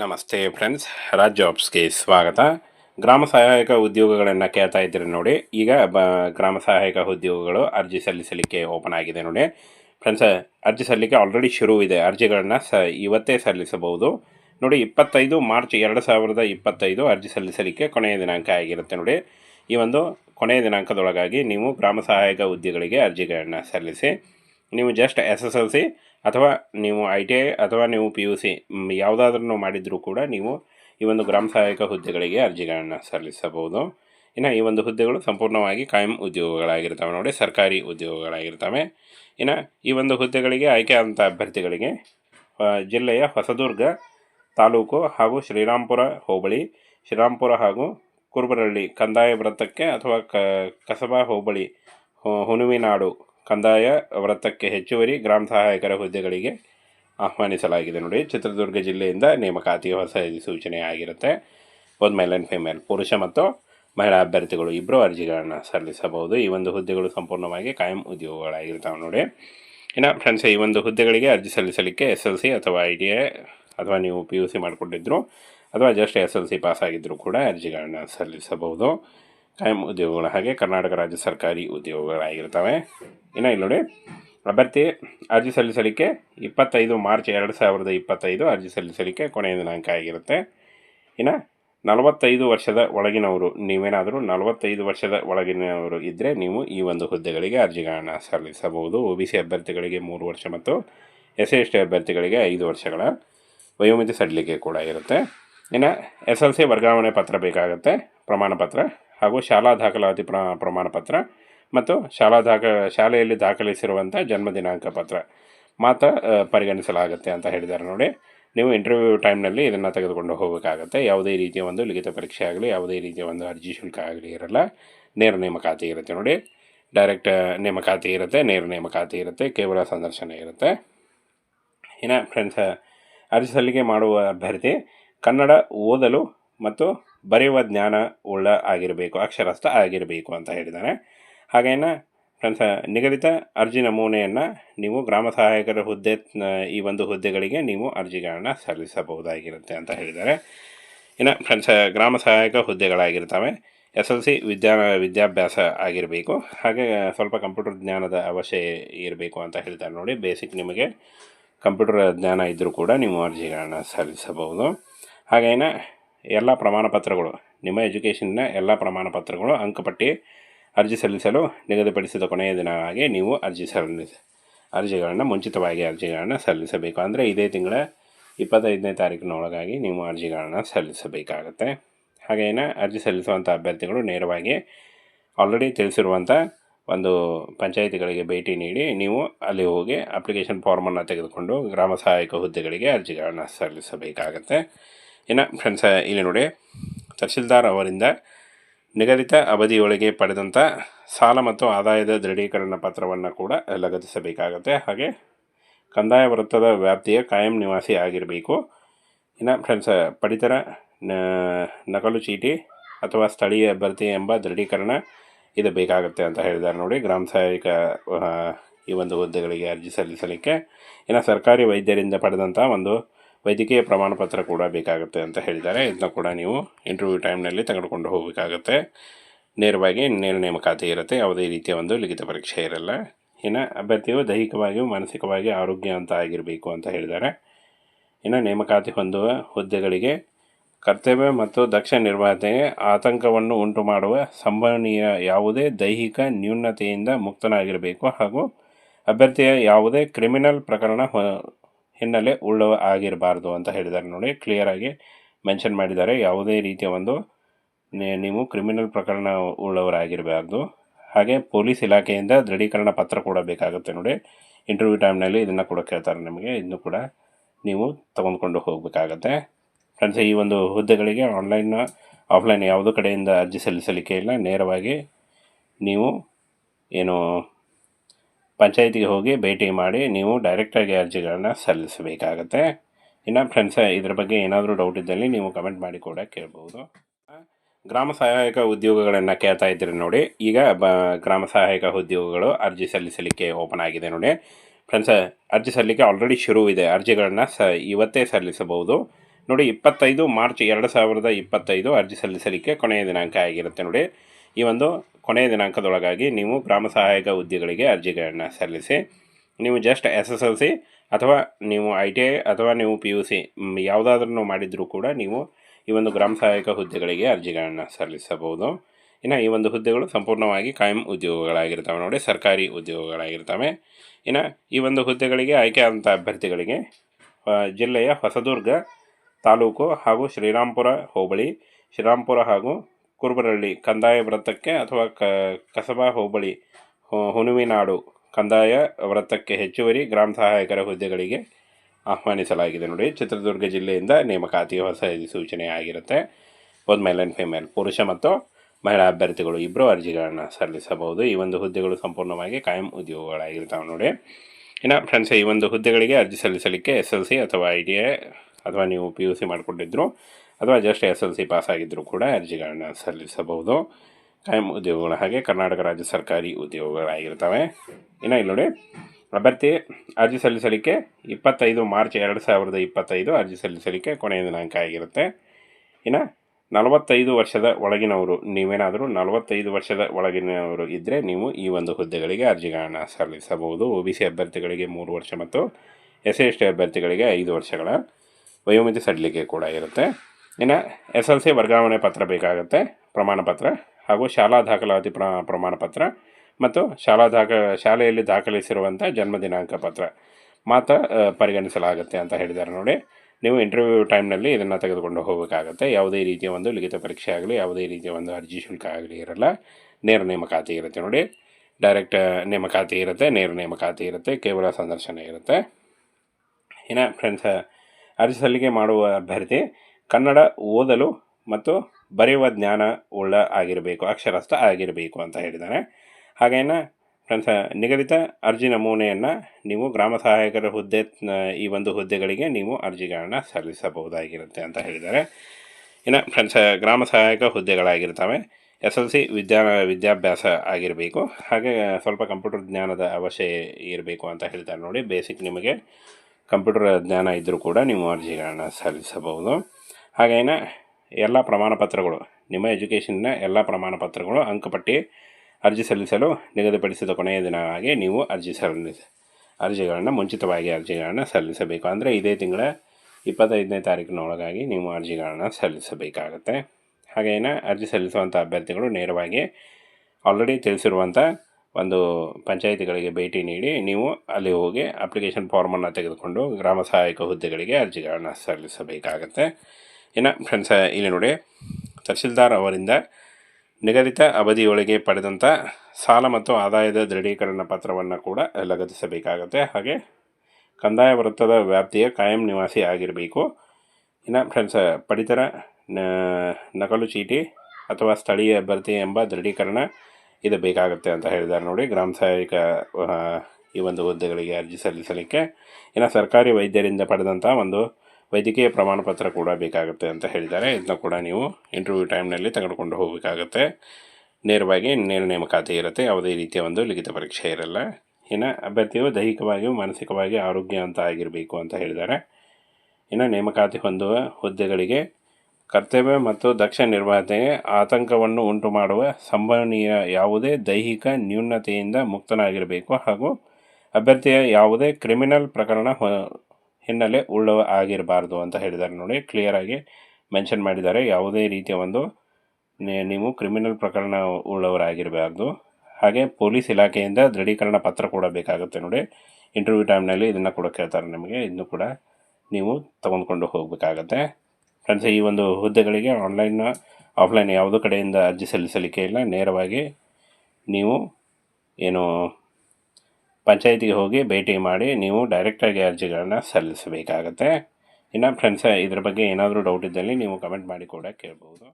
ನಮಸ್ತೆ ಫ್ರೆಂಡ್ಸ್ ರಾಜ್ ಜಾಬ್ಸ್ಗೆ ಸ್ವಾಗತ. ಗ್ರಾಮ ಸಹಾಯಕ ಉದ್ಯೋಗಗಳನ್ನು ಕೇಳ್ತಾ ಇದ್ದೀರಿ ನೋಡಿ. ಈಗ ಬ, ಗ್ರಾಮ ಸಹಾಯಕ ಉದ್ಯೋಗಗಳು ಅರ್ಜಿ ಸಲ್ಲಿಸಲಿಕ್ಕೆ ಓಪನ್ ಆಗಿದೆ ನೋಡಿ. ಫ್ರೆಂಡ್ಸ್ ಅರ್ಜಿ ಸಲ್ಲಿಕೆ ಆಲ್ರೆಡಿ ಶುರು ಇದೆ. ಅರ್ಜಿಗಳನ್ನು ಸ, ಇವತ್ತೇ ಸಲ್ಲಿಸಬಹುದು. ನೋಡಿ, ಇಪ್ಪತ್ತೈದು ಮಾರ್ಚ್ ಎರಡು ಸಾವಿರದ ಇಪ್ಪತ್ತೈದು ಅರ್ಜಿ ಸಲ್ಲಿಸಲಿಕ್ಕೆ ಕೊನೆಯ ದಿನಾಂಕ ಆಗಿರುತ್ತೆ ನೋಡಿ. ಈ ಒಂದು ಕೊನೆಯ ದಿನಾಂಕದೊಳಗಾಗಿ ನೀವು ಗ್ರಾಮ ಸಹಾಯಕ ಹುದ್ದೆಗಳಿಗೆ ಅರ್ಜಿಗಳನ್ನು ಸಲ್ಲಿಸಿ, ನೀವು just S S L C ಅಥವಾ ನೀವು ಐ ಟಿ ಐ ಅಥವಾ ನೀವು ಪಿ ಯು ಸಿ ಯಾವುದಾದ್ರೂ ಮಾಡಿದರೂ ಕೂಡ ನೀವು ಈ ಒಂದು ಗ್ರಾಮ ಸಹಾಯಕ ಹುದ್ದೆಗಳಿಗೆ ಅರ್ಜಿಗಳನ್ನು ಸಲ್ಲಿಸಬಹುದು. ಇನ್ನು ಈ ಒಂದು ಹುದ್ದೆಗಳು ಸಂಪೂರ್ಣವಾಗಿ ಕಾಯಂ ಉದ್ಯೋಗಗಳಾಗಿರ್ತವೆ. ನೋಡಿ, ಸರ್ಕಾರಿ ಉದ್ಯೋಗಗಳಾಗಿರ್ತವೆ. ಇನ್ನು ಈ ಒಂದು ಹುದ್ದೆಗಳಿಗೆ ಆಯ್ಕೆ ಆದಂಥ ಅಭ್ಯರ್ಥಿಗಳಿಗೆ ಜಿಲ್ಲೆಯ ಹೊಸದುರ್ಗ ತಾಲೂಕು ಹಾಗೂ ಶ್ರೀರಾಂಪುರ ಹೋಬಳಿ, ಶ್ರೀರಾಂಪುರ ಹಾಗೂ ಕುರುಬರಳ್ಳಿ, ಕಂದಾಯ ವೃತ್ತಕ್ಕೆ ಅಥವಾ ಕಸಬಾ ಹೋಬಳಿ ಹುನುವಿನಾಡು ಕಂದಾಯ ವೃತ್ತಕ್ಕೆ ಹೆಚ್ಚುವರಿ ಗ್ರಾಮ ಸಹಾಯಕರ ಹುದ್ದೆಗಳಿಗೆ ಆಹ್ವಾನಿಸಲಾಗಿದೆ ನೋಡಿ. ಚಿತ್ರದುರ್ಗ ಜಿಲ್ಲೆಯಿಂದ ನೇಮಕಾತಿ ಹೊಸ ಸೂಚನೆ ಆಗಿರುತ್ತೆ. ಒಂದು ಮೇಲ್ ಆ್ಯಂಡ್ ಫಿಮೇಲ್ ಪುರುಷ ಮತ್ತು ಮಹಿಳಾ ಅಭ್ಯರ್ಥಿಗಳು ಇಬ್ಬರು ಅರ್ಜಿಗಳನ್ನು ಸಲ್ಲಿಸಬಹುದು. ಈ ಒಂದು ಹುದ್ದೆಗಳು ಸಂಪೂರ್ಣವಾಗಿ ಕಾಯಂ ಉದ್ಯೋಗಗಳಾಗಿರ್ತಾವೆ ನೋಡಿ. ಇನ್ನು ಫ್ರೆಂಡ್ಸ್ ಈ ಒಂದು ಹುದ್ದೆಗಳಿಗೆ ಅರ್ಜಿ ಸಲ್ಲಿಸಲಿಕ್ಕೆ ಎಸ್ ಎಲ್ ಸಿ ಅಥವಾ ಐ ಡಿ ಎ ಅಥವಾ ನೀವು ಪಿ ಯು ಸಿ ಮಾಡಿಕೊಂಡಿದ್ರು ಅಥವಾ just S L C pass ಆಗಿದ್ದರೂ ಕೂಡ ಅರ್ಜಿಗಳನ್ನು ಸಲ್ಲಿಸಬಹುದು. ಕಾಯಂ ಉದ್ಯೋಗಗಳ ಹಾಗೆ ಕರ್ನಾಟಕ ರಾಜ್ಯ ಸರ್ಕಾರಿ ಉದ್ಯೋಗಗಳಾಗಿರ್ತವೆ ಇನ್ನು ಇಲ್ಲಿ ನೋಡಿ, ಅಭ್ಯರ್ಥಿ ಅರ್ಜಿ ಸಲ್ಲಿಸಲಿಕ್ಕೆ ಇಪ್ಪತ್ತೈದು ಮಾರ್ಚ್ ಎರಡು ಸಾವಿರದ ಇಪ್ಪತ್ತೈದು ಅರ್ಜಿ ಸಲ್ಲಿಸಲಿಕ್ಕೆ ಕೊನೆಯ ದಿನಾಂಕ ಆಗಿರುತ್ತೆ. ಇನ್ನು ನಲವತ್ತೈದು ವರ್ಷದ ಒಳಗಿನವರು, ನೀವೇನಾದರೂ ನಲವತ್ತೈದು ವರ್ಷದ ಒಳಗಿನವರು ಇದ್ದರೆ ನೀವು ಈ ಒಂದು ಹುದ್ದೆಗಳಿಗೆ ಅರ್ಜಿಗಳನ್ನು ಸಲ್ಲಿಸಬಹುದು. ಒ ಬಿ ಸಿ ಅಭ್ಯರ್ಥಿಗಳಿಗೆ ಮೂರು ವರ್ಷ ಮತ್ತು ಎಸ್ ಸಿ ಎಸ್ ಟಿ ಅಭ್ಯರ್ಥಿಗಳಿಗೆ ಐದು ವರ್ಷಗಳ ವಯೋಮಿತಿ ಸಡಿಲಿಕೆ ಕೂಡ ಇರುತ್ತೆ. ಇನ್ನು ಎಸ್ ಎಲ್ ಸಿ ವರ್ಗಾವಣೆ ಪತ್ರ ಬೇಕಾಗುತ್ತೆ. ಪ್ರಮಾಣ ಪತ್ರ ಹಾಗೂ ಶಾಲಾ ದಾಖಲಾತಿ ಪ್ರ, ಪ್ರಮಾಣ ಪತ್ರ ಮತ್ತು ಶಾಲಾ ದಾಖ, ಶಾಲೆಯಲ್ಲಿ ದಾಖಲಿಸಿರುವಂಥ ಜನ್ಮ ದಿನಾಂಕ ಪತ್ರ ಮಾತ್ರ ಪರಿಗಣಿಸಲಾಗುತ್ತೆ ಅಂತ ಹೇಳಿದ್ದಾರೆ ನೋಡಿ. ನೀವು ಇಂಟರ್ವ್ಯೂ ಟೈಮ್ನಲ್ಲಿ ಇದನ್ನು ತೆಗೆದುಕೊಂಡು ಹೋಗಬೇಕಾಗತ್ತೆ. ಯಾವುದೇ ರೀತಿಯ ಒಂದು ಲಿಖಿತ ಪರೀಕ್ಷೆ ಆಗಲಿ, ಯಾವುದೇ ರೀತಿಯ ಒಂದು ಅರ್ಜಿ ಶುಲ್ಕ ಆಗಲಿ ಇರಲ್ಲ. ನೇರ ನೇಮಕಾತಿ ಇರುತ್ತೆ ನೋಡಿ. ಡೈರೆಕ್ಟ್ ನೇಮಕಾತಿ ಇರುತ್ತೆ, ನೇರ ನೇಮಕಾತಿ ಇರುತ್ತೆ, ಕೇವಲ ಸಂದರ್ಶನ ಇರುತ್ತೆ. ಇನ್ನು ಫ್ರೆಂಡ್ಸ್ ಅರ್ಜಿ ಸಲ್ಲಿಕೆ ಮಾಡುವ ಅಭ್ಯರ್ಥಿ ಕನ್ನಡ ಓದಲು ಮತ್ತು ಬರೆಯುವ ಜ್ಞಾನ ಉಳ್ಳ ಆಗಿರಬೇಕು, ಅಕ್ಷರಸ್ಥ ಆಗಿರಬೇಕು ಅಂತ ಹೇಳಿದ್ದಾರೆ. ಹಾಗೇನ ಫ್ರೆಂಡ್ಸ್ ನಿಗದಿತ ಅರ್ಜಿ ನಮೂನೆಯನ್ನು ನೀವು ಗ್ರಾಮ ಸಹಾಯಕರ ಹುದ್ದೆ ಈ ಒಂದು ಹುದ್ದೆಗಳಿಗೆ ನೀವು ಅರ್ಜಿಗಳನ್ನು ಸಲ್ಲಿಸಬಹುದಾಗಿರುತ್ತೆ ಅಂತ ಹೇಳಿದ್ದಾರೆ. ಇನ್ನು ಫ್ರೆಂಡ್ಸ್ ಗ್ರಾಮ ಸಹಾಯಕ ಹುದ್ದೆಗಳಾಗಿರ್ತವೆ. ಎಸ್ ಎಲ್ ಸಿ ವಿದ್ಯಾ ವಿದ್ಯಾಭ್ಯಾಸ ಆಗಿರಬೇಕು. ಹಾಗೆ ಸ್ವಲ್ಪ ಕಂಪ್ಯೂಟರ್ ಜ್ಞಾನದ ಅವಶ್ಯ ಇರಬೇಕು ಅಂತ ಹೇಳ್ತಾರೆ ನೋಡಿ. ಬೇಸಿಕ್ ನಿಮಗೆ ಕಂಪ್ಯೂಟರ್ ಜ್ಞಾನ ಇದ್ದರೂ ಕೂಡ ನೀವು ಅರ್ಜಿಗಳನ್ನು ಸಲ್ಲಿಸಬಹುದು. ಹಾಗೇನ ಎಲ್ಲ ಪ್ರಮಾಣಪತ್ರಗಳು ನಿಮ್ಮ ಎಜುಕೇಷನ್ನ ಎಲ್ಲ ಪ್ರಮಾಣಪತ್ರಗಳು ಅಂಕಪಟ್ಟಿ ಅರ್ಜಿ ಸಲ್ಲಿಸಲು ನಿಗದಿಪಡಿಸಿದ ಕೊನೆಯ ದಿನವಾಗಿ ನೀವು ಅರ್ಜಿ ಸಲ್ಲಿಸ, ಅರ್ಜಿಗಳನ್ನು ಮುಂಚಿತವಾಗಿ ಅರ್ಜಿಗಳನ್ನು ಸಲ್ಲಿಸಬೇಕು. ಅಂದರೆ ಇದೇ ತಿಂಗಳ ಇಪ್ಪತ್ತೈದನೇ ತಾರೀಕಿನ ಒಳಗಾಗಿ ನೀವು ಅರ್ಜಿಗಳನ್ನು ಸಲ್ಲಿಸಬೇಕಾಗತ್ತೆ. ಹಾಗೇನ ಅರ್ಜಿ ಸಲ್ಲಿಸುವಂಥ ಅಭ್ಯರ್ಥಿಗಳು ನೇರವಾಗಿ ಆಲ್ರೆಡಿ ತಿಳಿಸಿರುವಂಥ ಒಂದು ಪಂಚಾಯಿತಿಗಳಿಗೆ ಭೇಟಿ ನೀಡಿ ನೀವು ಅಲ್ಲಿ ಹೋಗಿ ಅಪ್ಲಿಕೇಶನ್ ಫಾರ್ಮನ್ನು ತೆಗೆದುಕೊಂಡು ಗ್ರಾಮ ಸಹಾಯಕ ಹುದ್ದೆಗಳಿಗೆ ಅರ್ಜಿಗಳನ್ನು ಸಲ್ಲಿಸಬೇಕಾಗತ್ತೆ. ಇನ್ನು ಫ್ರೆಂಡ್ಸ್, ಇಲ್ಲಿ ನೋಡಿ. ತಹಶೀಲ್ದಾರ್ ಅವರಿಂದ ನಿಗದಿತ ಅವಧಿಯೊಳಗೆ ಪಡೆದಂಥ ಸಾಲ ಮತ್ತು ಆದಾಯದ ದೃಢೀಕರಣ ಪತ್ರವನ್ನು ಕೂಡ ಲಗತ್ತಿಸಬೇಕಾಗತ್ತೆ. ಹಾಗೆ ಕಂದಾಯ ವೃತ್ತದ ವ್ಯಾಪ್ತಿಯ ಕಾಯಂ ನಿವಾಸಿ ಆಗಿರಬೇಕು. ಇನ್ನು, ಫ್ರೆಂಡ್ಸ್, ಪಡಿತರ ನಕಲು ಚೀಟಿ ಅಥವಾ ಸ್ಥಳೀಯ ಅಭ್ಯರ್ಥಿ ಎಂಬ ದೃಢೀಕರಣ ಇದು ಬೇಕಾಗುತ್ತೆ ಅಂತ ಹೇಳಿದ್ದಾರೆ ನೋಡಿ. ಗ್ರಾಮ ಸಹಾಯಕ ಈ ಒಂದು ಹುದ್ದೆಗಳಿಗೆ ಅರ್ಜಿ ಸಲ್ಲಿಸಲಿಕ್ಕೆ. ಇನ್ನು, ಸರ್ಕಾರಿ ವೈದ್ಯರಿಂದ ಪಡೆದಂಥ ಒಂದು ವೈದ್ಯಕೀಯ ಪ್ರಮಾಣ ಪತ್ರ ಕೂಡ ಬೇಕಾಗುತ್ತೆ ಅಂತ ಹೇಳಿದ್ದಾರೆ. ಇದನ್ನ ಕೂಡ ನೀವು ಇಂಟರ್ವ್ಯೂ ಟೈಮ್ನಲ್ಲಿ ತೆಗೆದುಕೊಂಡು ಹೋಗಬೇಕಾಗುತ್ತೆ. ನೇರವಾಗಿ ನೇರ ನೇಮಕಾತಿ ಇರುತ್ತೆ. ಯಾವುದೇ ರೀತಿಯ ಒಂದು ಲಿಖಿತ ಪರೀಕ್ಷೆ ಇರಲ್ಲ. ಇನ್ನು ಅಭ್ಯರ್ಥಿಯು ದೈಹಿಕವಾಗಿಯೂ ಮಾನಸಿಕವಾಗಿ ಆರೋಗ್ಯವಂತ ಆಗಿರಬೇಕು ಅಂತ ಹೇಳಿದ್ದಾರೆ. ಇನ್ನು ನೇಮಕಾತಿ ಹೊಂದುವ ಹುದ್ದೆಗಳಿಗೆ ಕರ್ತವ್ಯ ಮತ್ತು ದಕ್ಷ ನಿರ್ವಹಣೆಗೆ ಆತಂಕವನ್ನು ಉಂಟು ಮಾಡುವ ಸಂಭವನೀಯ ಯಾವುದೇ ದೈಹಿಕ ನ್ಯೂನತೆಯಿಂದ ಮುಕ್ತನಾಗಿರಬೇಕು ಹಾಗೂ ಅಭ್ಯರ್ಥಿಯ ಯಾವುದೇ ಕ್ರಿಮಿನಲ್ ಪ್ರಕರಣ ಹಿನ್ನೆಲೆ ಉಳ್ಳವ ಆಗಿರಬಾರ್ದು ಅಂತ ಹೇಳಿದ್ದಾರೆ ನೋಡಿ. ಕ್ಲಿಯರಾಗಿ ಮೆನ್ಷನ್ ಮಾಡಿದ್ದಾರೆ. ಯಾವುದೇ ರೀತಿಯ ಒಂದು ನೀವು ಕ್ರಿಮಿನಲ್ ಪ್ರಕರಣ ಉಳ್ಳವರಾಗಿರಬಾರ್ದು. ಹಾಗೆ ಪೊಲೀಸ್ ಇಲಾಖೆಯಿಂದ ದೃಢೀಕರಣ ಪತ್ರ ಕೂಡ ಬೇಕಾಗುತ್ತೆ ನೋಡಿ. ಇಂಟರ್ವ್ಯೂ ಟೈಮ್ನಲ್ಲಿ ಇದನ್ನು ಕೂಡ ಕೇಳ್ತಾರೆ ನಿಮಗೆ. ಇದನ್ನು ಕೂಡ ನೀವು ತಗೊಂಡ್ಕೊಂಡು ಹೋಗಬೇಕಾಗತ್ತೆ. ಫ್ರೆಂಡ್ಸ್ ಈ ಒಂದು ಹುದ್ದೆಗಳಿಗೆ ಆನ್ಲೈನ್ ಆಫ್ಲೈನ್ ಯಾವುದೋ ಕಡೆಯಿಂದ ಅರ್ಜಿ ಸಲ್ಲಿಸಲಿಕ್ಕೆ ಇಲ್ಲ. ನೇರವಾಗಿ ನೀವು ಏನು ಪಂಚಾಯತಿಗೆ ಹೋಗಿ ಭೇಟಿ ಮಾಡಿ ನೀವು ಡೈರೆಕ್ಟಾಗಿ ಅರ್ಜಿಗಳನ್ನ ಸಲ್ಲಿಸಬೇಕಾಗತ್ತೆ. ಇನ್ನು ಫ್ರೆಂಡ್ಸ್ ಇದ್ರ ಬಗ್ಗೆ ಏನಾದರೂ ಡೌಟ್ ಇದ್ದಲ್ಲಿ ನೀವು ಕಮೆಂಟ್ ಮಾಡಿ ಕೂಡ ಕೇಳ್ಬೋದು. ಗ್ರಾಮ ಸಹಾಯಕ ಉದ್ಯೋಗಗಳನ್ನು ಕೇಳ್ತಾ ಇದ್ದೀರಿ ನೋಡಿ. ಈಗ ಬ, ಗ್ರಾಮ ಸಹಾಯಕ ಉದ್ಯೋಗಗಳು ಅರ್ಜಿ ಸಲ್ಲಿಸಲಿಕ್ಕೆ ಓಪನ್ ಆಗಿದೆ ನೋಡಿ. ಫ್ರೆಂಡ್ಸ್ ಅರ್ಜಿ ಸಲ್ಲಿಕೆ ಆಲ್ರೆಡಿ ಶುರು ಇದೆ. ಅರ್ಜಿಗಳನ್ನು ಸ, ಇವತ್ತೇ ಸಲ್ಲಿಸಬಹುದು. ನೋಡಿ, ಇಪ್ಪತ್ತೈದು ಮಾರ್ಚ್ ಎರಡು ಸಾವಿರದ ಇಪ್ಪತ್ತೈದು ಅರ್ಜಿ ಸಲ್ಲಿಸಲಿಕ್ಕೆ ಕೊನೆಯ ದಿನಾಂಕ ಆಗಿರುತ್ತೆ ನೋಡಿ. ಈ ಒಂದು ಕೊನೆಯ ದಿನಾಂಕದೊಳಗಾಗಿ ನೀವು ಗ್ರಾಮ ಸಹಾಯಕ ಹುದ್ದೆಗಳಿಗೆ ಅರ್ಜಿಗಳನ್ನು ಸಲ್ಲಿಸಿ, ನೀವು just S S L C ಅಥವಾ ನೀವು ಐ ಟಿ ಐ ಅಥವಾ ನೀವು ಪಿ ಯು ಸಿ ಯಾವುದಾದ್ರೂ ಮಾಡಿದರೂ ಕೂಡ ನೀವು ಈ ಒಂದು ಗ್ರಾಮ ಸಹಾಯಕ ಹುದ್ದೆಗಳಿಗೆ ಅರ್ಜಿಗಳನ್ನು ಸಲ್ಲಿಸಬಹುದು. ಇನ್ನು ಈ ಒಂದು ಹುದ್ದೆಗಳು ಸಂಪೂರ್ಣವಾಗಿ ಕಾಯಂ ಉದ್ಯೋಗಗಳಾಗಿರ್ತವೆ ನೋಡಿ, ಸರ್ಕಾರಿ ಉದ್ಯೋಗಗಳಾಗಿರ್ತವೆ. ಇನ್ನು ಈ ಒಂದು ಹುದ್ದೆಗಳಿಗೆ ಆಯ್ಕೆ ಆದಂಥ ಅಭ್ಯರ್ಥಿಗಳಿಗೆ ಜಿಲ್ಲೆಯ ಹೊಸದುರ್ಗ ತಾಲೂಕು ಹಾಗೂ ಶ್ರೀರಾಂಪುರ ಹೋಬಳಿ, ಶ್ರೀರಾಂಪುರ ಹಾಗೂ ಕುರುಬರಳ್ಳಿ, ಕಂದಾಯ ವೃತ್ತಕ್ಕೆ ಅಥವಾ ಕ, ಕಸಬಾ ಹೋಬಳಿ ಹುನುವಿನಾಡು ಕಂದಾಯ ವೃತ್ತಕ್ಕೆ ಹೆಚ್ಚುವರಿ ಗ್ರಾಮ ಸಹಾಯಕರ ಹುದ್ದೆಗಳಿಗೆ ಆಹ್ವಾನಿಸಲಾಗಿದೆ. ನೋಡಿ, ಚಿತ್ರದುರ್ಗ ಜಿಲ್ಲೆಯಿಂದ ನೇಮಕಾತಿ ಹೊಸ ಸೂಚನೆ ಆಗಿರುತ್ತೆ. ಒಂದು ಮೇಲ್ ಆ್ಯಂಡ್ ಫಿಮೇಲ್ ಪುರುಷ ಮತ್ತು ಮಹಿಳಾ ಅಭ್ಯರ್ಥಿಗಳು ಇಬ್ಬರು ಅರ್ಜಿಗಳನ್ನು ಸಲ್ಲಿಸಬಹುದು. ಈ ಒಂದು ಹುದ್ದೆಗಳು ಸಂಪೂರ್ಣವಾಗಿ ಕಾಯಂ ಉದ್ಯೋಗಗಳಾಗಿರ್ತಾವೆ ನೋಡಿ. ಇನ್ನು ಫ್ರೆಂಡ್ಸ್ ಈ ಒಂದು ಹುದ್ದೆಗಳಿಗೆ ಅರ್ಜಿ ಸಲ್ಲಿಸಲಿಕ್ಕೆ ಎಸ್ ಎಲ್ ಸಿ ಅಥವಾ ಐ ಟಿ ಐ ಅಥವಾ ನೀವು ಪಿ ಯು ಸಿ ಮಾಡಿಕೊಂಡಿದ್ರು ಅಥವಾ just S L C pass ಆಗಿದ್ದರೂ ಕೂಡ ಅರ್ಜಿಗಳನ್ನು ಸಲ್ಲಿಸಬಹುದು. ಕಾಯಂ ಉದ್ಯೋಗಗಳ ಹಾಗೆ ಕರ್ನಾಟಕ ರಾಜ್ಯ ಸರ್ಕಾರಿ ಉದ್ಯೋಗಗಳಾಗಿರ್ತವೆ. ಇನ್ನು ಇಲ್ಲಿ ನೋಡಿ, ಅಭ್ಯರ್ಥಿ ಅರ್ಜಿ ಸಲ್ಲಿಸಲಿಕ್ಕೆ ಇಪ್ಪತ್ತೈದು ಮಾರ್ಚ್ ಎರಡು ಸಾವಿರದ ಇಪ್ಪತ್ತೈದು ಅರ್ಜಿ ಸಲ್ಲಿಸಲಿಕ್ಕೆ ಕೊನೆಯ ದಿನಾಂಕ ಆಗಿರುತ್ತೆ. ಇನ್ನು ನಲವತ್ತೈದು ವರ್ಷದ ಒಳಗಿನವರು, ನೀವೇನಾದರೂ ನಲವತ್ತೈದು ವರ್ಷದ ಒಳಗಿನವರು ಇದ್ದರೆ ನೀವು ಈ ಒಂದು ಹುದ್ದೆಗಳಿಗೆ ಅರ್ಜಿಗಳನ್ನು ಸಲ್ಲಿಸಬಹುದು. ಒ ಬಿ ಸಿ ಅಭ್ಯರ್ಥಿಗಳಿಗೆ ಮೂರು ವರ್ಷ ಮತ್ತು ಎಸ್ ಎಸ್ ಟಿ ಅಭ್ಯರ್ಥಿಗಳಿಗೆ ಐದು ವರ್ಷಗಳ ವಯೋಮಿತಿ ಸಡಿಲಿಕೆ ಕೂಡ ಇರುತ್ತೆ. ಇನ್ನು ಎಸ್ ಎಲ್ ಸಿ ವರ್ಗಾವಣೆ ಪತ್ರ ಬೇಕಾಗುತ್ತೆ, ಪ್ರಮಾಣ ಪತ್ರ, ಹಾಗೂ ಶಾಲಾ ದಾಖಲಾತಿ ಪ್ರ ಪ್ರಮಾಣ ಪತ್ರ ಮತ್ತು ಶಾಲಾ ದಾಖ ಶಾಲೆಯಲ್ಲಿ ದಾಖಲಿಸಿರುವಂಥ ಜನ್ಮ ದಿನಾಂಕ ಪತ್ರ ಮಾತ್ರ ಪರಿಗಣಿಸಲಾಗುತ್ತೆ ಅಂತ ಹೇಳಿದ್ದಾರೆ ನೋಡಿ. ನೀವು ಇಂಟರ್ವ್ಯೂ ಟೈಮ್ನಲ್ಲಿ ಇದನ್ನು ತೆಗೆದುಕೊಂಡು ಹೋಗಬೇಕಾಗತ್ತೆ. ಯಾವುದೇ ರೀತಿಯ ಒಂದು ಲಿಖಿತ ಪರೀಕ್ಷೆ ಆಗಲಿ, ಯಾವುದೇ ರೀತಿಯ ಒಂದು ಅರ್ಜಿ ಶುಲ್ಕ ಆಗಲಿ ಇರಲ್ಲ. ನೇರ ನೇಮಕಾತಿ ಇರುತ್ತೆ ನೋಡಿ. ಡೈರೆಕ್ಟ್ ನೇಮಕಾತಿ ಇರುತ್ತೆ, ನೇರ ನೇಮಕಾತಿ ಇರುತ್ತೆ, ಕೇವಲ ಸಂದರ್ಶನ ಇರುತ್ತೆ. ಇನ್ನು ಫ್ರೆಂಡ್ಸ್ ಅರ್ಜಿ ಸಲ್ಲಿಕೆ ಮಾಡುವ ಅಭ್ಯರ್ಥಿ ಕನ್ನಡ ಓದಲು ಮತ್ತು ಬರೆಯುವ ಜ್ಞಾನ ಉಳ್ಳ ಆಗಿರಬೇಕು, ಅಕ್ಷರಸ್ಥ ಆಗಿರಬೇಕು ಅಂತ ಹೇಳಿದ್ದಾರೆ. ಹಾಗೇನ ಫ್ರೆಂಡ್ಸ್, ನಿಗದಿತ ಅರ್ಜಿ ನಮೂನೆಯನ್ನು ನೀವು ಗ್ರಾಮ ಸಹಾಯಕರ ಹುದ್ದೆ ಈ ಒಂದು ಹುದ್ದೆಗಳಿಗೆ ನೀವು ಅರ್ಜಿಗಳನ್ನು ಸಲ್ಲಿಸಬಹುದಾಗಿರುತ್ತೆ ಅಂತ ಹೇಳಿದ್ದಾರೆ. ಇನ್ನು ಫ್ರೆಂಡ್ಸ್, ಗ್ರಾಮ ಸಹಾಯಕ ಹುದ್ದೆಗಳಾಗಿರ್ತವೆ. ಎಸ್ ಎಲ್ ಸಿ ವಿದ್ಯಾ ವಿದ್ಯಾಭ್ಯಾಸ ಆಗಿರಬೇಕು. ಹಾಗೆ ಸ್ವಲ್ಪ ಕಂಪ್ಯೂಟರ್ ಜ್ಞಾನದ ಅವಶ್ಯ ಇರಬೇಕು ಅಂತ ಹೇಳ್ತಾರೆ ನೋಡಿ. ಬೇಸಿಕ್ ನಿಮಗೆ ಕಂಪ್ಯೂಟರ್ ಜ್ಞಾನ ಇದ್ದರೂ ಕೂಡ ನೀವು ಅರ್ಜಿಗಳನ್ನು ಸಲ್ಲಿಸಬಹುದು. ಹಾಗೇನ ಎಲ್ಲ ಪ್ರಮಾಣ ಪತ್ರಗಳು, ನಿಮ್ಮ ಎಜುಕೇಷನ್ನ ಎಲ್ಲ ಪ್ರಮಾಣ ಪತ್ರಗಳು, ಅಂಕಪಟ್ಟಿ ಅರ್ಜಿ ಸಲ್ಲಿಸಲು ನಿಗದಿಪಡಿಸಿದ ಕೊನೆಯ ದಿನವಾಗಿ ನೀವು ಅರ್ಜಿ ಸಲ್ಲಿಸ, ಅರ್ಜಿಗಳನ್ನು ಮುಂಚಿತವಾಗಿ ಅರ್ಜಿಗಳನ್ನು ಸಲ್ಲಿಸಬೇಕು. ಅಂದರೆ ಇದೇ ತಿಂಗಳ ಇಪ್ಪತ್ತೈದನೇ ತಾರೀಕಿನೊಳಗಾಗಿ ನೀವು ಅರ್ಜಿಗಳನ್ನು ಸಲ್ಲಿಸಬೇಕಾಗತ್ತೆ. ಹಾಗೇನ ಅರ್ಜಿ ಸಲ್ಲಿಸುವಂಥ ಅಭ್ಯರ್ಥಿಗಳು ನೇರವಾಗಿ ಆಲ್ರೆಡಿ ತಿಳಿಸಿರುವಂಥ ಒಂದು ಪಂಚಾಯಿತಿಗಳಿಗೆ ಭೇಟಿ ನೀಡಿ ನೀವು ಅಲ್ಲಿ ಹೋಗಿ ಅಪ್ಲಿಕೇಶನ್ ಫಾರ್ಮನ್ನು ತೆಗೆದುಕೊಂಡು ಗ್ರಾಮ ಸಹಾಯಕ ಹುದ್ದೆಗಳಿಗೆ ಅರ್ಜಿಗಳನ್ನು ಸಲ್ಲಿಸಬೇಕಾಗತ್ತೆ. ಇನ್ನು ಫ್ರೆಂಡ್ಸ್ ಇಲ್ಲಿ ನೋಡಿ. ತಹಶೀಲ್ದಾರ್ ಅವರಿಂದ ನಿಗದಿತ ಅವಧಿಯೊಳಗೆ ಪಡೆದಂಥ ಸಾಲ ಮತ್ತು ಆದಾಯದ ದೃಢೀಕರಣ ಪತ್ರವನ್ನು ಕೂಡ ಲಗತ್ತಿಸಬೇಕಾಗತ್ತೆ. ಹಾಗೆ ಕಂದಾಯ ವೃತ್ತದ ವ್ಯಾಪ್ತಿಯ ಕಾಯಂ ನಿವಾಸಿ ಆಗಿರಬೇಕು. ಇನ್ನು ಫ್ರೆಂಡ್ಸ್ ಪಡಿತರ ನಕಲು ಚೀಟಿ ಅಥವಾ ಸ್ಥಳೀಯ ಅಭ್ಯರ್ಥಿ ಎಂಬ ದೃಢೀಕರಣ ಇದು ಬೇಕಾಗುತ್ತೆ ಅಂತ ಹೇಳಿದ್ದಾರೆ ನೋಡಿ. ಗ್ರಾಮ ಸಹಾಯಕ ಈ ಒಂದು ಹುದ್ದೆಗಳಿಗೆ ಅರ್ಜಿ ಸಲ್ಲಿಸಲಿಕ್ಕೆ. ಇನ್ನು ಸರ್ಕಾರಿ ವೈದ್ಯರಿಂದ ಪಡೆದಂಥ ಒಂದು ವೈದ್ಯಕೀಯ ಪ್ರಮಾಣ ಪತ್ರ ಕೂಡ ಬೇಕಾಗುತ್ತೆ ಅಂತ ಹೇಳಿದ್ದಾರೆ. ಇದನ್ನ ಕೂಡ ನೀವು ಇಂಟರ್ವ್ಯೂ ಟೈಮ್ನಲ್ಲಿ ತೆಗೆದುಕೊಂಡು ಹೋಗಬೇಕಾಗುತ್ತೆ. ನೇರವಾಗಿ ನೇರ ನೇಮಕಾತಿ ಇರುತ್ತೆ. ಯಾವುದೇ ರೀತಿಯ ಒಂದು ಲಿಖಿತ ಪರೀಕ್ಷೆ ಇರಲ್ಲ. ಇನ್ನು ಅಭ್ಯರ್ಥಿಯು ದೈಹಿಕವಾಗಿಯೂ ಮಾನಸಿಕವಾಗಿ ಆರೋಗ್ಯವಂತ ಆಗಿರಬೇಕು ಅಂತ ಹೇಳಿದ್ದಾರೆ. ಇನ್ನು ನೇಮಕಾತಿ ಹೊಂದುವ ಹುದ್ದೆಗಳಿಗೆ ಕರ್ತವ್ಯ ಮತ್ತು ದಕ್ಷ ನಿರ್ವಹಣೆಗೆ ಆತಂಕವನ್ನು ಉಂಟು ಮಾಡುವ ಸಂಭವನೀಯ ಯಾವುದೇ ದೈಹಿಕ ನ್ಯೂನತೆಯಿಂದ ಮುಕ್ತನಾಗಿರಬೇಕು ಹಾಗೂ ಅಭ್ಯರ್ಥಿಯ ಯಾವುದೇ ಕ್ರಿಮಿನಲ್ ಪ್ರಕರಣ ಹಿನ್ನೆಲೆ ಉಳ್ಳವ ಆಗಿರಬಾರ್ದು ಅಂತ ಹೇಳಿದ್ದಾರೆ ನೋಡಿ. ಕ್ಲಿಯರಾಗಿ ಮೆನ್ಷನ್ ಮಾಡಿದ್ದಾರೆ. ಯಾವುದೇ ರೀತಿಯ ಒಂದು ನೀವು ಕ್ರಿಮಿನಲ್ ಪ್ರಕರಣ ಉಳ್ಳವರಾಗಿರಬಾರ್ದು. ಹಾಗೆ ಪೊಲೀಸ್ ಇಲಾಖೆಯಿಂದ ದೃಢೀಕರಣ ಪತ್ರ ಕೂಡ ಬೇಕಾಗುತ್ತೆ ನೋಡಿ. ಇಂಟರ್ವ್ಯೂ ಟೈಮ್ನಲ್ಲಿ ಇದನ್ನು ಕೂಡ ಕೇಳ್ತಾರೆ ನಿಮಗೆ. ಇದನ್ನು ಕೂಡ ನೀವು ತಗೊಂಡ್ಕೊಂಡು ಹೋಗಬೇಕಾಗತ್ತೆ. ಫ್ರೆಂಡ್ಸ್ ಈ ಒಂದು ಹುದ್ದೆಗಳಿಗೆ ಆನ್ಲೈನ್ ಆಫ್ಲೈನ್ ಯಾವುದೋ ಕಡೆಯಿಂದ ಅರ್ಜಿ ಸಲ್ಲಿಸಲಿಕ್ಕೆ ಇಲ್ಲ. ನೇರವಾಗಿ ನೀವು ಏನು ಪಂಚಾಯತಿಗೆ ಹೋಗಿ ಭೇಟಿ ಮಾಡಿ ನೀವು ಡೈರೆಕ್ಟಾಗಿ ಅರ್ಜಿಗಳನ್ನ ಸಲ್ಲಿಸಬೇಕಾಗತ್ತೆ. ಇನ್ನು ಫ್ರೆಂಡ್ಸ್ ಇದ್ರ ಬಗ್ಗೆ ಏನಾದರೂ ಡೌಟ್ ಇದ್ದಲ್ಲಿ ನೀವು ಕಮೆಂಟ್ ಮಾಡಿ ಕೂಡ ಕೇಳ್ಬೋದು.